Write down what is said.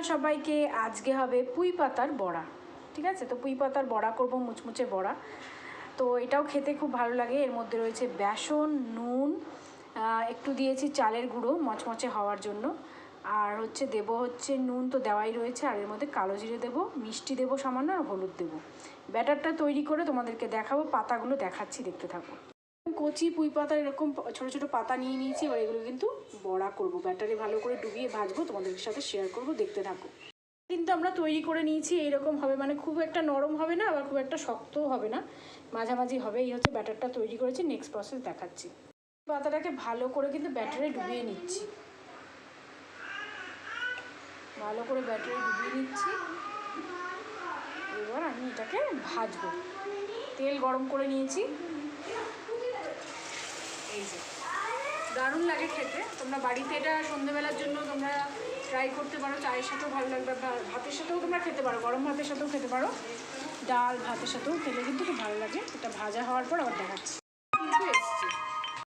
সকাল সবাইকে আজকে হবে পুঁই পাতার বড়া, ঠিক আছে? তো পুঁই পাতার বড়া করব, মুচমুচে বড়া। তো এটাও খেতে খুব ভালো লাগে। এর মধ্যে রয়েছে বেসন, নুন একটু দিয়েছি চালের গুঁড়ো মচমচে হওয়ার জন্য। আর হচ্ছে দেব হচ্ছে নুন তো দেওয়াই রয়েছে। আর এর মধ্যে কালো জিরে দেবো, মিষ্টি দেবো সামান্য, আর হলুদ দেবো। ব্যাটারটা তৈরি করে তোমাদেরকে দেখাবো, পাতাগুলো দেখাচ্ছি, দেখতে থাকো। কচি, পুঁই পাতা এরকম ছোট ছোট পাতা নিয়ে নিয়েছি। এবার এগুলো কিন্তু বড়া করব। ব্যাটারে ভালো করে ডুবিয়ে ভাজবো, তোমাদের সাথে শেয়ার করব, দেখতে থাকো। কিন্তু আমরা তৈরি করে নিয়েছি, এইরকম হবে। মানে খুব একটা নরম হবে না, আবার খুব একটা শক্তও হবে না। মাঝামাঝি হবে, এই হচ্ছে ব্যাটারটা তৈরি করেছি নেক্সট প্রসেস দেখাচ্ছি। পাতাটাকে ভালো করে কিন্তু ব্যাটারে ডুবিয়ে নিচ্ছি। ভালো করে ব্যাটারে ডুবিয়ে নিচ্ছি। এবার আমি এটাকে ভাজবো। তেল গরম করে নিয়েছি। এই যে। দারুণ লাগে খেতে। তোমরা বাড়িতে এটা সন্ধ্যেবেলার জন্য তোমরা ট্রাই করতে পারো। চায়ের সাথেও ভালো লাগবে। ভাতের সাথেও তোমরা খেতে পারো। গরম ভাতের সাথেও খেতে পারো। ডাল ভাতের সাথেও খেলে কিন্তু খুব ভালো লাগে। এটা ভাজা হওয়ার পর আবার দেখাচ্ছি। কিন্তু এসছে।